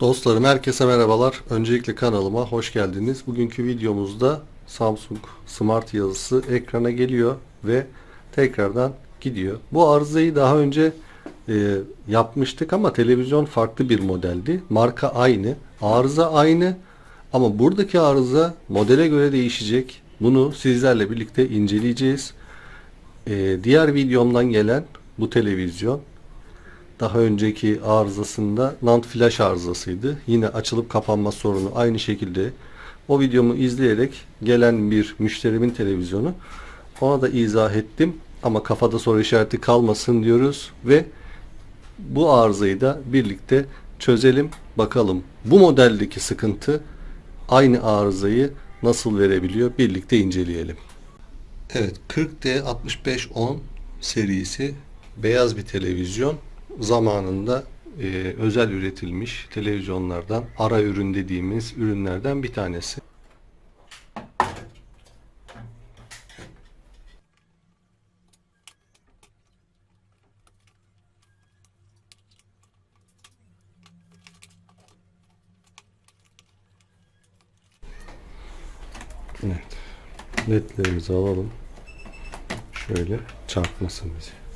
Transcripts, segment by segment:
Dostlarım herkese merhabalar. Öncelikle kanalıma hoş geldiniz. Bugünkü videomuzda Samsung Smart yazısı ekrana geliyor ve tekrardan gidiyor. Bu arızayı daha önce e, yapmıştık ama televizyon farklı bir modeldi. Marka aynı, arıza aynı ama buradaki arıza modele göre değişecek. Bunu sizlerle birlikte inceleyeceğiz. E, diğer videomdan gelen bu televizyon daha önceki arızasında NAND flash arızasıydı. Yine açılıp kapanma sorunu aynı şekilde. O videomu izleyerek gelen bir müşterimin televizyonu. Ona da izah ettim. Ama kafada soru işareti kalmasın diyoruz ve bu arızayı da birlikte çözelim bakalım. Bu modeldeki sıkıntı aynı arızayı nasıl verebiliyor? Birlikte inceleyelim. Evet 40D6510 serisi beyaz bir televizyon zamanında e, özel üretilmiş televizyonlardan ara ürün dediğimiz ürünlerden bir tanesi. Evet. Ledlerimizi alalım. Şöyle çarpmasın bizi.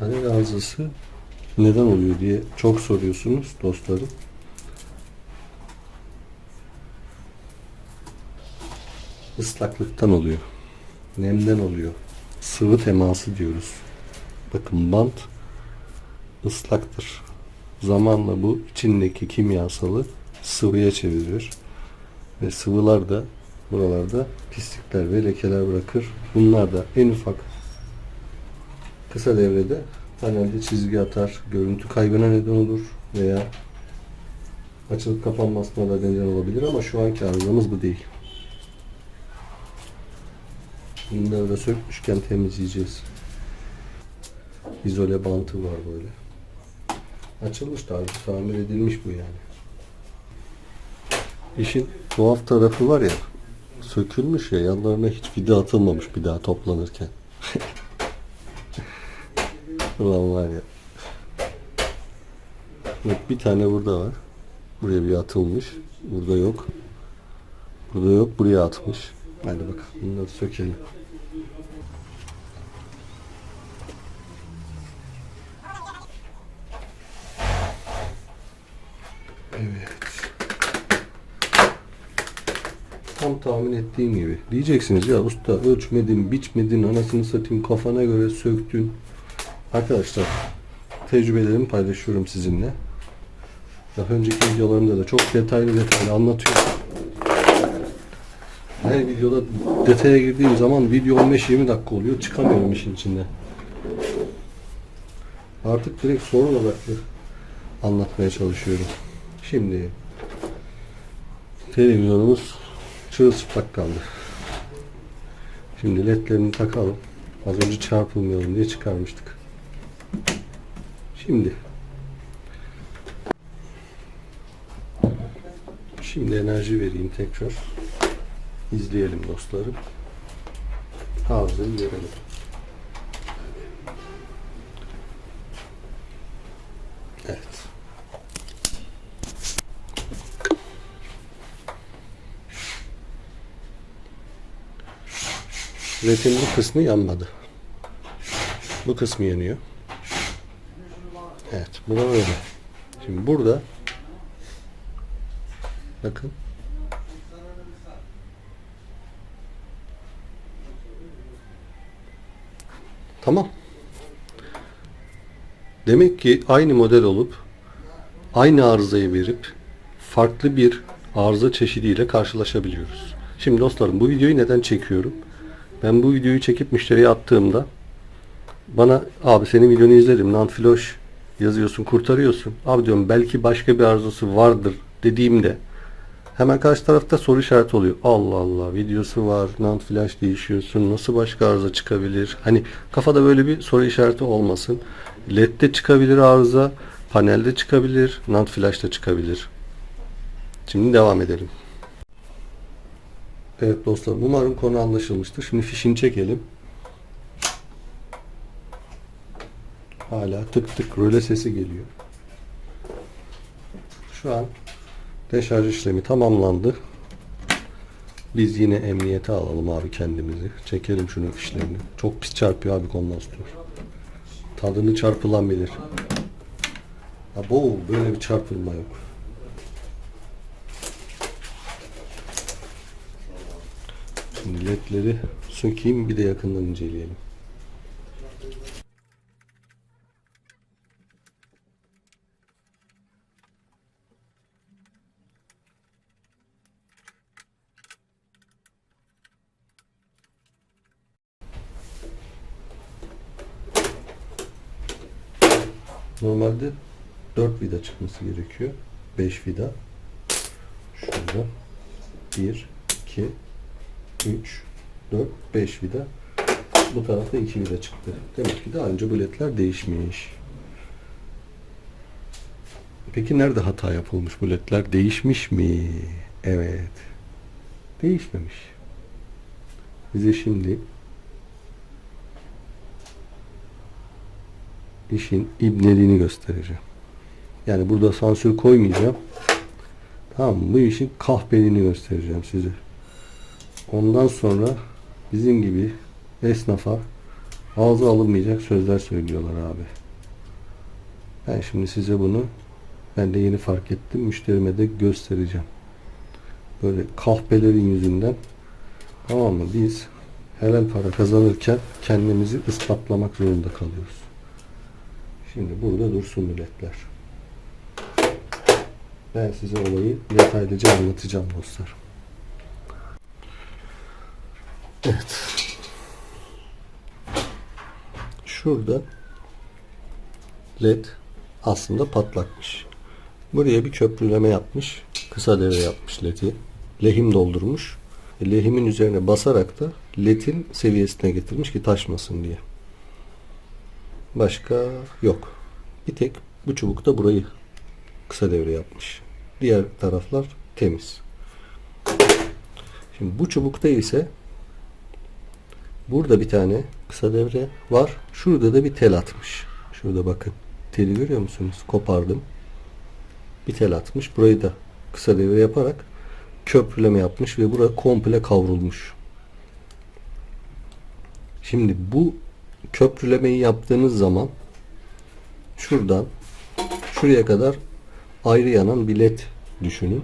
Panel arızası neden oluyor diye çok soruyorsunuz dostlarım. Islaklıktan oluyor. Nemden oluyor. Sıvı teması diyoruz. Bakın bant ıslaktır. Zamanla bu içindeki kimyasalı sıvıya çeviriyor. Ve sıvılar da buralarda pislikler ve lekeler bırakır. Bunlar da en ufak kısa devrede panelde çizgi atar, görüntü kaybına neden olur veya açılıp kapanmasına da neden olabilir ama şu anki arızamız bu değil. Bunları da sökmüşken temizleyeceğiz. İzole bantı var böyle. Açılmış da tamir edilmiş bu yani. İşin tuhaf tarafı var ya sökülmüş ya yanlarına hiç vida atılmamış bir daha toplanırken. Ulan var ya. Bak bir tane burada var. Buraya bir atılmış. Burada yok. Burada yok. Buraya atmış. Hadi bak bunları sökelim. Evet. Tam tahmin ettiğim gibi. Diyeceksiniz ya usta ölçmedin, biçmedin, anasını satayım kafana göre söktün. Arkadaşlar tecrübelerimi paylaşıyorum sizinle. Daha önceki videolarımda da çok detaylı detaylı anlatıyorum. Her videoda detaya girdiğim zaman video 15-20 dakika oluyor. Çıkamıyorum işin içinde. Artık direkt sorun odaklı anlatmaya çalışıyorum. Şimdi televizyonumuz çırılçıplak kaldı. Şimdi ledlerini takalım. Az önce çarpılmayalım diye çıkarmıştık. Şimdi Şimdi enerji vereyim tekrar. İzleyelim dostlarım. Hafızayı görelim. Evet. Retin bu kısmı yanmadı. Bu kısmı yanıyor. Evet, bu da böyle. Şimdi burada bakın Tamam. Demek ki aynı model olup aynı arızayı verip farklı bir arıza çeşidiyle karşılaşabiliyoruz. Şimdi dostlarım bu videoyu neden çekiyorum? Ben bu videoyu çekip müşteriye attığımda bana abi senin videonu izledim lan filoş yazıyorsun kurtarıyorsun. Abi diyorum belki başka bir arızası vardır dediğimde hemen karşı tarafta soru işareti oluyor. Allah Allah videosu var nant flash değişiyorsun nasıl başka arıza çıkabilir? Hani kafada böyle bir soru işareti olmasın. LED'de çıkabilir arıza, panelde çıkabilir, nant flash'ta çıkabilir. Şimdi devam edelim. Evet dostlar umarım konu anlaşılmıştır. Şimdi fişini çekelim. Hala tık tık röle sesi geliyor. Şu an deşarj işlemi tamamlandı. Biz yine emniyete alalım abi kendimizi. Çekelim şunun fişlerini. Çok pis çarpıyor abi kondansatör. Tadını çarpılan bilir. Abo böyle bir çarpılma yok. Şimdi ledleri sökeyim bir de yakından inceleyelim. Normalde 4 çıkması gerekiyor. 5 vida. Şurada 1, 2, 3, 4, 5 vida. Bu tarafta 2 vida çıktı. Demek ki daha önce bu ledler değişmiş. Peki nerede hata yapılmış bu ledler? Değişmiş mi? Evet. Değişmemiş. Bize şimdi işin ibneliğini göstereceğim. Yani burada sansür koymayacağım. Tamam mı? Bu işin kahpeliğini göstereceğim size. Ondan sonra bizim gibi esnafa ağza alınmayacak sözler söylüyorlar abi. Ben şimdi size bunu ben de yeni fark ettim. Müşterime de göstereceğim. Böyle kahpelerin yüzünden tamam mı? Biz helal para kazanırken kendimizi ispatlamak zorunda kalıyoruz. Şimdi burada dursun milletler. Ben size olayı detaylıca anlatacağım dostlar. Evet. Şurada led aslında patlakmış. Buraya bir köprüleme yapmış. Kısa devre yapmış ledi. Lehim doldurmuş. E, Lehimin üzerine basarak da ledin seviyesine getirmiş ki taşmasın diye. Başka yok. Bir tek bu çubukta burayı kısa devre yapmış. Diğer taraflar temiz. Şimdi bu çubukta ise burada bir tane kısa devre var. Şurada da bir tel atmış. Şurada bakın. Teli görüyor musunuz? Kopardım. Bir tel atmış. Burayı da kısa devre yaparak köprüleme yapmış ve bura komple kavrulmuş. Şimdi bu köprülemeyi yaptığınız zaman şuradan şuraya kadar ayrı yanan bir led düşünün.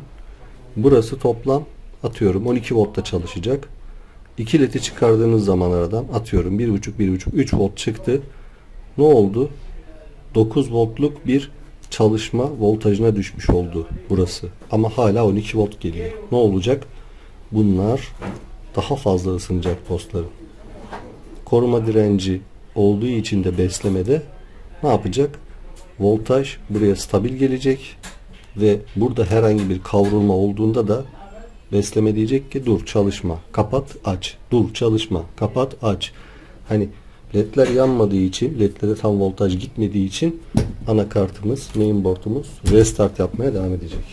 Burası toplam atıyorum 12 voltta çalışacak. 2 ledi çıkardığınız zaman aradan atıyorum 1.5 1.5 3 volt çıktı. Ne oldu? 9 voltluk bir çalışma voltajına düşmüş oldu burası. Ama hala 12 volt geliyor. Ne olacak? Bunlar daha fazla ısınacak postların. Koruma direnci olduğu için de beslemede ne yapacak? Voltaj buraya stabil gelecek ve burada herhangi bir kavrulma olduğunda da besleme diyecek ki dur çalışma, kapat, aç, dur çalışma, kapat, aç. Hani ledler yanmadığı için, ledlere tam voltaj gitmediği için anakartımız, mainboard'umuz restart yapmaya devam edecek.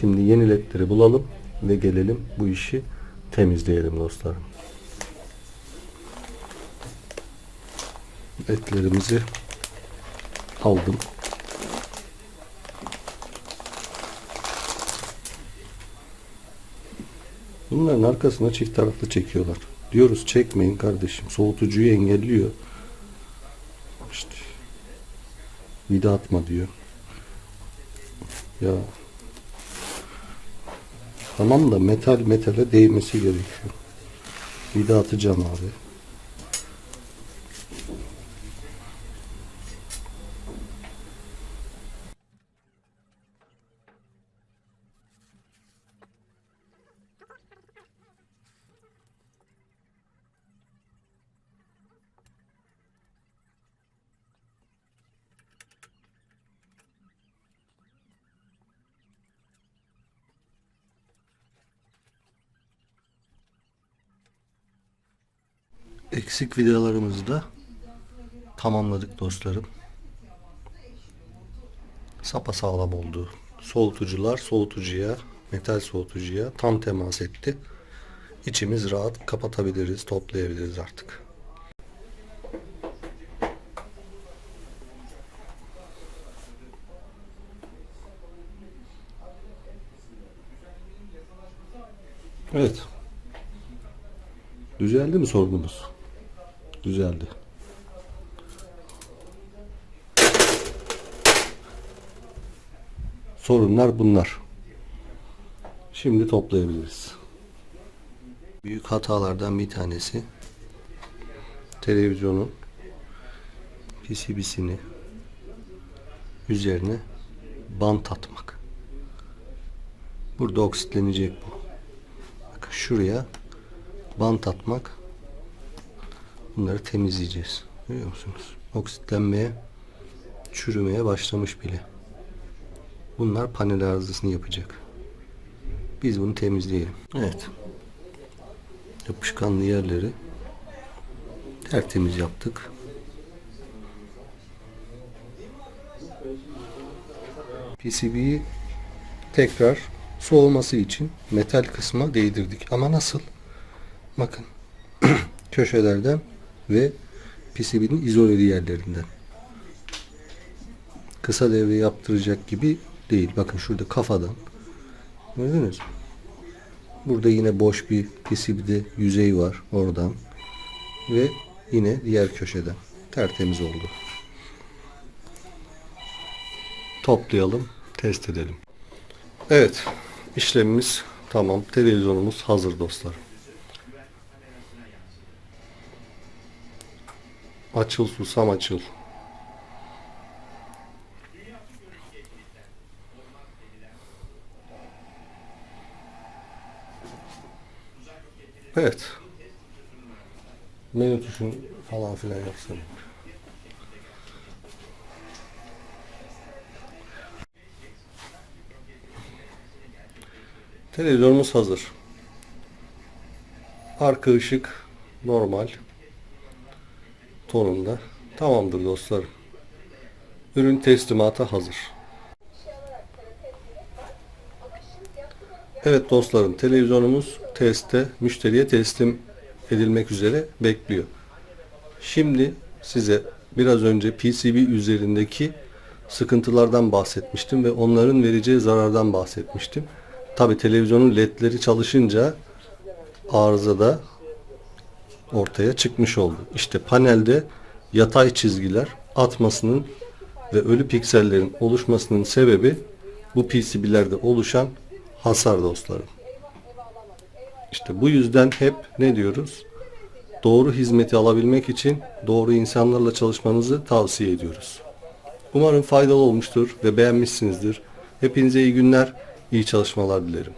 Şimdi yeni ledleri bulalım ve gelelim bu işi temizleyelim dostlarım. Etlerimizi aldım. Bunların arkasına çift taraflı çekiyorlar. Diyoruz çekmeyin kardeşim. Soğutucuyu engelliyor. İşte vida atma diyor. Ya tamam da metal metale değmesi gerekiyor. Vida atacağım abi. Eksik vidalarımızı da tamamladık dostlarım. Sapa sağlam oldu. Soğutucular soğutucuya, metal soğutucuya tam temas etti. İçimiz rahat kapatabiliriz, toplayabiliriz artık. Evet. Düzeldi mi sorunumuz? Düzeldi. Sorunlar bunlar. Şimdi toplayabiliriz. Büyük hatalardan bir tanesi televizyonun PCB'sini üzerine bant atmak. Burada oksitlenecek bu. Bakın şuraya bant atmak. Bunları temizleyeceğiz. Görüyor musunuz? Oksitlenmeye, çürümeye başlamış bile. Bunlar panel arızasını yapacak. Biz bunu temizleyelim. Evet. Yapışkanlı yerleri tertemiz yaptık. PCB'yi tekrar soğuması için metal kısma değdirdik. Ama nasıl? Bakın. Köşelerden ve PCB'nin izoleli yerlerinden. Kısa devre yaptıracak gibi değil. Bakın şurada kafadan. Gördünüz mü? Burada yine boş bir PCB'de yüzey var oradan. Ve yine diğer köşeden. Tertemiz oldu. Toplayalım, test edelim. Evet, işlemimiz tamam. Televizyonumuz hazır dostlar. Açıl susam açıl. Evet. Menü tuşunu falan filan yapsana. Televizyonumuz hazır. Arka ışık normal tonunda. Tamamdır dostlarım. Ürün teslimata hazır. Evet dostlarım televizyonumuz teste müşteriye teslim edilmek üzere bekliyor. Şimdi size biraz önce PCB üzerindeki sıkıntılardan bahsetmiştim ve onların vereceği zarardan bahsetmiştim. Tabi televizyonun ledleri çalışınca arızada ortaya çıkmış oldu. İşte panelde yatay çizgiler atmasının ve ölü piksellerin oluşmasının sebebi bu PCB'lerde oluşan hasar dostlarım. İşte bu yüzden hep ne diyoruz? Doğru hizmeti alabilmek için doğru insanlarla çalışmanızı tavsiye ediyoruz. Umarım faydalı olmuştur ve beğenmişsinizdir. Hepinize iyi günler, iyi çalışmalar dilerim.